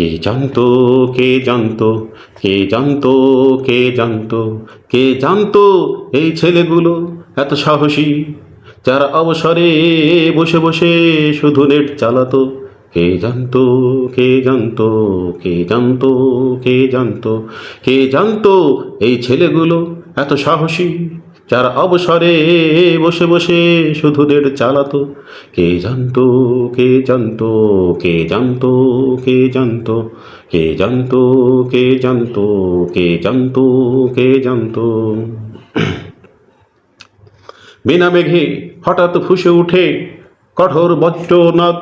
কে জানত কে জানত কে জানত কে জানত কে জানত এই ছেলেগুলো? এত সাহসী। যারা অবসরে বসে বসে শুধু নেট চালাতো, কে জানত কে জানত কে জানত, কে জানতো কে জানতো এই ছেলেগুলো? এত সাহসী। যারা অবসরে বসে বসে শুধু নেট চালাতো, কে জানতো কে জানতো কে জানতো কে জানতো কে জানতো কে জানতো কে জানতো কে জানতো। বিনা মেঘে হঠাৎ ফুসে উঠে কঠোর বজ্রনাদ।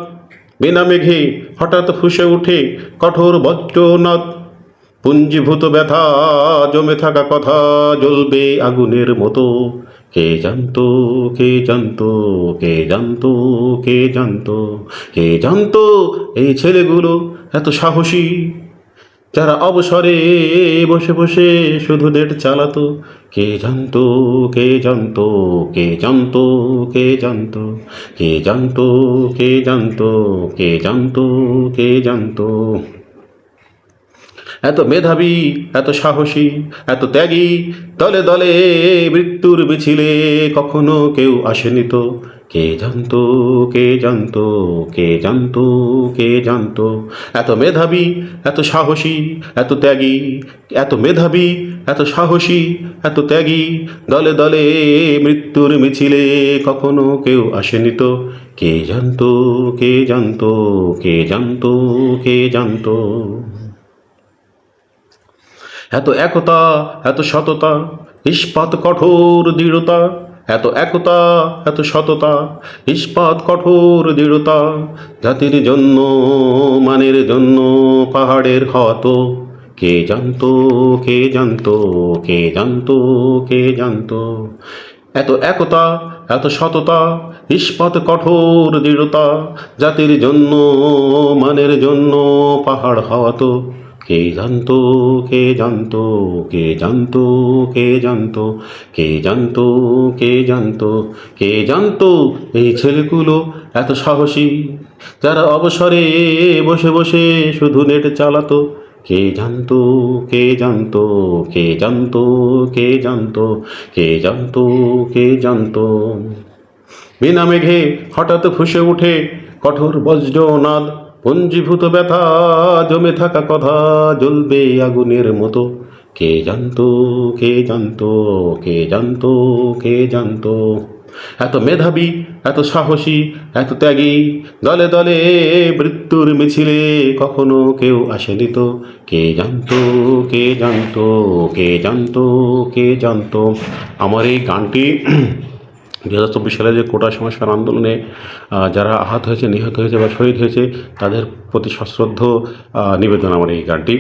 বিনা মেঘে হঠাৎ ফুসে উঠে কঠোর বজ্রনাদ। পুঞ্জীভূত ব্যথা জমে থাকা কথা জ্বলবে আগুনের মতো কে জানতো কে জানতো কে জানতো কে জানতো কে জানতো এই ছেলেগুলো এত সাহসী যারা অবসরে বসে বসে শুধু নেট চালাতো কে জানতো কে জানতো কে জানতো কে জানতো কে জানতো কে জানতো কে জানতো কে জানতো এত মেধাবী, এত সাহসী, এত ত্যাগী, দলে দলে মৃত্যুর মিছিলে কখনো কেউ আসেনি তো। কে জানত কে জানত কে জানত কে জানত? এত মেধাবী, এত সাহসী, এত ত্যাগী, এত মেধাবী, এত সাহসী, এত ত্যাগী, দলে দলে মৃত্যুর মিছিলে কখনো কেউ আসেনি তো। কে জানত কে জানত কে জানত, কে জানতো? এত একতা এত সততা, ইস্পাত কঠোর দৃঢ়তা এত একতা এত সততা, ইস্পাত কঠোর দৃঢ়তা, জাতির জন্য, মানের জন্য, পাহাড়ের হত কে জানতো কে জানতো কে জানতো কে জানতো। এত একতা এত সততা, ইস্পাত কঠোর দৃঢ়তা, জাতির জন্য, মানের জন্য, পাহাড় হওয়াতো কে জানতো কে জানতো কে জানতো কে জানতো কে জানতো কে জানতো কে জানতো এই ছেলেগুলো এত সাহসী যারা অবসরে বসে বসে শুধু নেট চালাতো কে জানতো কে জানতো কে জানতো কে জানতো কে জানতো কে জানতো বিনা মেঘে হঠাৎ ফুসে উঠে কঠোর বজ্রনাদ পঞ্জীভূত ব্যথা, জমে থাকা কথা, জ্বলবে আগুনের মতো। কে জানতো কে জানতো কে জানতো কে জানতো? এত মেধাবী, এত সাহসী, এত ত্যাগী, দলে দলে মৃত্যুর মিছিলে কখনো কেউ আসেনি তো। কে জানতো কে জানতো কে জানতো কে জানতো? আমার এই গানটি দু হাজার চব্বিশ সালে যে কোটা সংস্কার আন্দোলনে যারা আহত হয়েছে, নিহত হয়েছে বা শহীদ হয়েছে, তাদের প্রতি সশ্রদ্ধ নিবেদন আমার এই গানটি।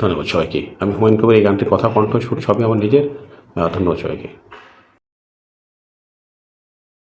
ধন্যবাদ সবাইকে। আমি হুমায়ুন কবির এই গানটির কথা কণ্ঠ সুর সবই আমার নিজের। ধন্যবাদ সবাইকে।